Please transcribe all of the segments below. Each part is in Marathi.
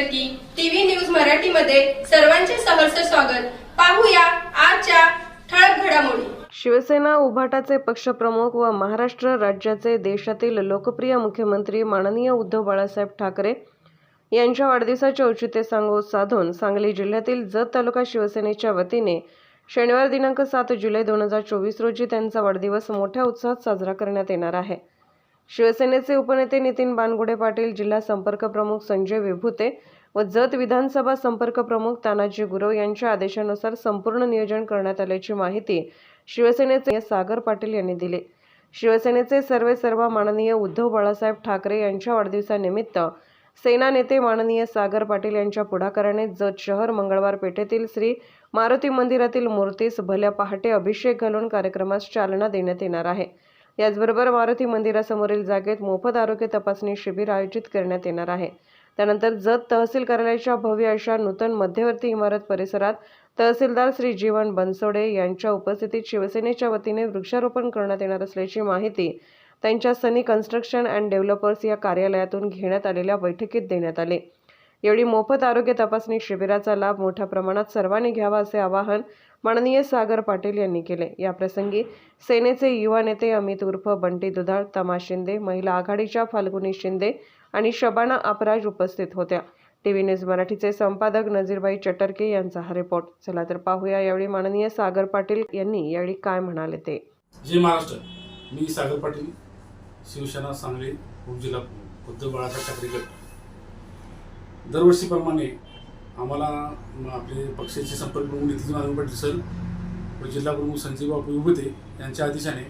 की टीव्ही न्यूज मराठीमध्ये सर्वांचे सहर्ष स्वागत. पाहूया आजच्या ठळक घडामोडी. शिवसेना उभाटाचे पक्षप्रमुख व महाराष्ट्र राज्याचे देशातील लोकप्रिय मुख्यमंत्री माननीय उद्धव बाळासाहेब ठाकरे यांच्या वाढदिवसाचे औचित्य सांगू साधून सांगली जिल्ह्यातील जत तालुका शिवसेनेच्या वतीने शनिवार दिनांक सात जुलै दोन हजार चोवीस रोजी त्यांचा वाढदिवस मोठ्या उत्साहात साजरा करण्यात येणार आहे. शिवसेनेचे उपनेते नितीन बानगुडे पाटील जिल्हा संपर्क प्रमुख संजय विभूते व जत विधानसभा संपर्क प्रमुख तानाजी गुरव यांच्या आदेशानुसार संपूर्ण नियोजन करण्यात आल्याची माहिती शिवसेनेचे सागर पाटील यांनी दिली. शिवसेनेचे सर्वे सर्व माननीय उद्धव बाळासाहेब ठाकरे यांच्या वाढदिवसानिमित्त सेना नेते माननीय सागर पाटील यांच्या पुढाकाराने जत शहर मंगळवार पेठेतील श्री मारुती मंदिरातील मूर्तीस भल्या पहाटे अभिषेक घालून कार्यक्रमास चालना देण्यात येणार आहे. याचबरोबर मारुती मंदिरासमोरील जागेत मोफत आरोग्य तपासणी शिबिर आयोजित करण्यात येणार आहे. त्यानंतर जत तहसील कार्यालयाच्या भव्य अशा नूतन मध्यवर्ती इमारत परिसरात तहसीलदार श्री जीवन बनसोडे यांच्या उपस्थितीत शिवसेनेच्या वतीने वृक्षारोपण करण्यात येणार असल्याची माहिती त्यांच्या सनी कन्स्ट्रक्शन अँड डेव्हलपर्स या कार्यालयातून घेण्यात आलेल्या बैठकीत देण्यात आले. यावेळी मोफत आरोग्य तपासणी शिबिराचा लाभ मोठ्या प्रमाणात सर्वांनी घ्यावा असे आवाहन माननीय सागर पाटील यांनी केले. याप्रसंगी सेनेचे युवा नेते अमित उर्फ बंटी दुधाळ तमा शिंदे महिला आघाडीच्या फाल्गुनी शिंदे आणि शबाना अपराज उपस्थित होत्या. टीव्ही न्यूज मराठीचे संपादक नजीरबाई चटर्के यांचा हा रिपोर्ट. चला तर पाहूया यावेळी माननीय सागर पाटील यांनी यावेळी काय म्हणाले ते. जय महाराष्ट्र. मी सागर पाटील शिवसेना सांगली उपजिल्हा उद्धव बाळासाहेब ठाकरे गट. दरवर्षीप्रमाणे आम्हाला आपले पक्षाचे संपर्क प्रमुख नितीन नारायण पाटील सर व जिल्हा प्रमुख संजय बापू उभते यांच्या आदेशाने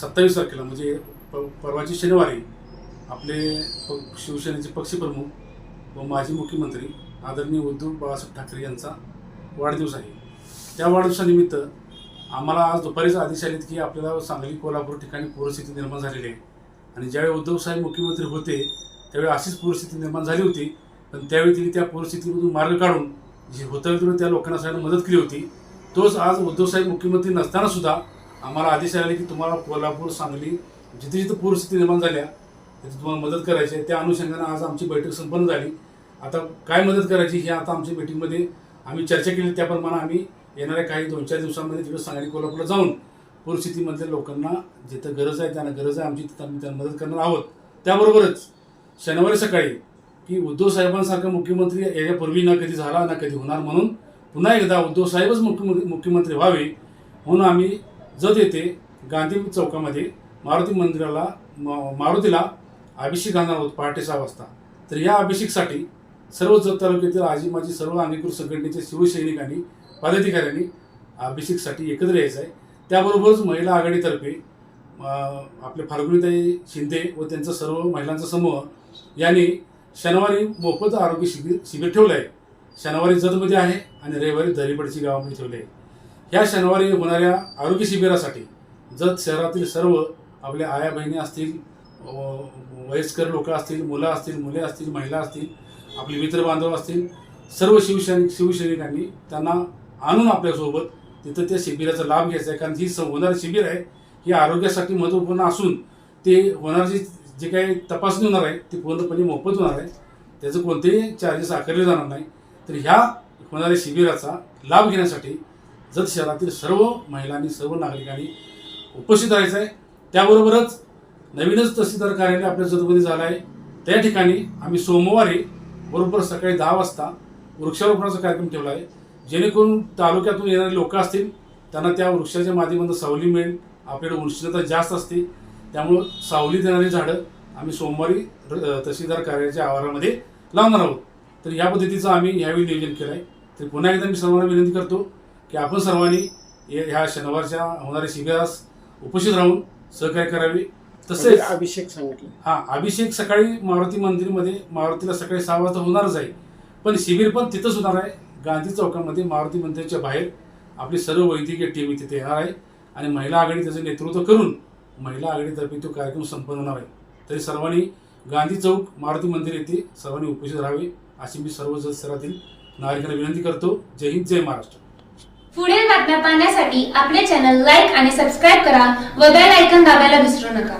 सत्तावीस तारखेला म्हणजे प परवाची शनिवारी आपले प शिवसेनेचे पक्षप्रमुख व माजी मुख्यमंत्री आदरणीय उद्धव बाळासाहेब ठाकरे यांचा वाढदिवस आहे. त्या वाढदिवसानिमित्त आम्हाला आज दुपारीच आदेश आलेत की आपल्याला सांगली कोल्हापूर ठिकाणी पूरस्थिती निर्माण झालेली आहे. आणि ज्यावेळी उद्धव साहेब मुख्यमंत्री होते त्यावेळी अशीच पूरस्थिती निर्माण झाली होती. पण त्यावेळी त्यांनी त्या परिस्थितीमधून मार्ग काढून जे होतं तेवढं त्या लोकांना सगळ्यांना मदत केली होती. तोच आज उद्धवसाहेब मुख्यमंत्री नसताना सुद्धा आम्हाला आदेश आले की तुम्हाला कोल्हापूर सांगली जिथे जिथे पूरस्थिती निर्माण झाल्या तिथे तुम्हाला मदत करायची आहे. त्या अनुषंगानं आज आमची बैठक संपन्न झाली. आता काय मदत करायची हे आता आमच्या मीटिंगमध्ये आम्ही चर्चा केली. त्याप्रमाणे आम्ही येणाऱ्या काही दोन चार दिवसांमध्ये तिकडे सांगली कोल्हापूरला जाऊन पूरस्थितीमधल्या लोकांना जिथं गरज आहे त्यांना गरज आहे आमची तिथं आम्ही त्यांना मदत करणार आहोत. त्याबरोबरच शनिवारी सकाळी की उद्धव साहेबांसारखा मुख्यमंत्री याच्यापूर्वी ना कधी झाला ना कधी होणार म्हणून पुन्हा एकदा उद्धव साहेबच मुख्यमंत्री मुख्यमंत्री व्हावे म्हणून आम्ही जत येथे गांधी चौकामध्ये मारुती मंदिराला म- मारुतीला अभिषेक घालणार आहोत पहाटे सहा वाजता. तर या अभिषेकसाठी सर्व जत तालुक्यातील आजी माझी सर्व अंगीकृत संघटनेच्या शिवसैनिकांनी पदाधिकाऱ्यांनी अभिषेकसाठी एकत्र यायचं आहे. त्याबरोबरच महिला आघाडीतर्फे आपले फाल्गुनीताई शिंदे व त्यांचा सर्व महिलांचा समूह यांनी शनिवारी मोफत आरोग्य शिबिर शिबिर ठेवलं आहे शनिवारी जतमध्ये आहे आणि रविवारी दरीपडची गावामध्ये ठेवले आहे. ह्या शनिवारी होणाऱ्या आरोग्य शिबिरासाठी जत शहरातील सर्व आपल्या आया बहिणी असतील वयस्कर लोक असतील मुलं असतील मुले असतील महिला असतील आपले मित्र बांधव असतील सर्व शिवसैनिक शिवसैनिकांनी त्यांना आणून आपल्यासोबत तिथं त्या शिबिराचा लाभ घ्यायचा आहे. कारण ही स- होणारं शिबिर आहे ही आरोग्यासाठी महत्त्वपूर्ण असून ते होणारी जे काही तपासणी होणार आहे ती पूर्णपणे मोफत होणार आहे. त्याचं कोणतेही चार्जेस आकारले जाणार नाही. तर ह्या होणाऱ्या शिबिराचा लाभ घेण्यासाठी जत शहरातील सर्व महिलांनी सर्व नागरिकांनी उपस्थित राहायचं आहे. त्याबरोबरच नवीनच तहसीलदार कार्यालय आपल्या जतमध्ये झालं आहे. त्या ठिकाणी आम्ही सोमवारी बरोबर सकाळी दहा वाजता वृक्षारोपणाचा कार्यक्रम ठेवला आहे. जेणेकरून तालुक्यातून येणारे लोक असतील त्यांना त्या वृक्षाच्या माध्यमातून सावली मिळेल. आपल्याकडे उष्णता जास्त असते. त्यामुळं सावली देणारी झाडं आम्ही सोमवारी तहसीलदार कार्यालयाच्या आवारामध्ये लावणार आहोत. तर या पद्धतीचं आम्ही यावेळी नियोजन केलं आहे तर पुन्हा एकदा मी सर्वांना विनंती करतो की आपण सर्वांनी ह्या शनिवारच्या होणाऱ्या शिबिरास उपस्थित राहून सहकार्य करावे. तसेच अभिषेक सांगितलं. हा अभिषेक सकाळी मारुती मंदिरमध्ये मारुतीला सकाळी सहा वाजता होणारच आहे. पण शिबिर पण तिथंच होणार आहे. गांधी चौकामध्ये मारुती मंदिराच्या बाहेर आपली सर्व वैद्यकीय टीम तिथे येणार आहे. आणि महिला आघाडी त्याचं नेतृत्व करून महिला आघाडीतर्फे तो कार्यक्रम संपन्न होणार आहे. तरी सर्वांनी गांधी चौक मारुती मंदिर येथे सर्वांनी उपस्थित राहावे अशी मी सर्व जत शहरातील नागरिकांना विनंती करतो. जय हिंद जय महाराष्ट्र. पुढील बातम्या पाहण्यासाठी आपले चॅनल लाईक आणि सबस्क्राईब करा व बेल आयकन दाबायला विसरू नका.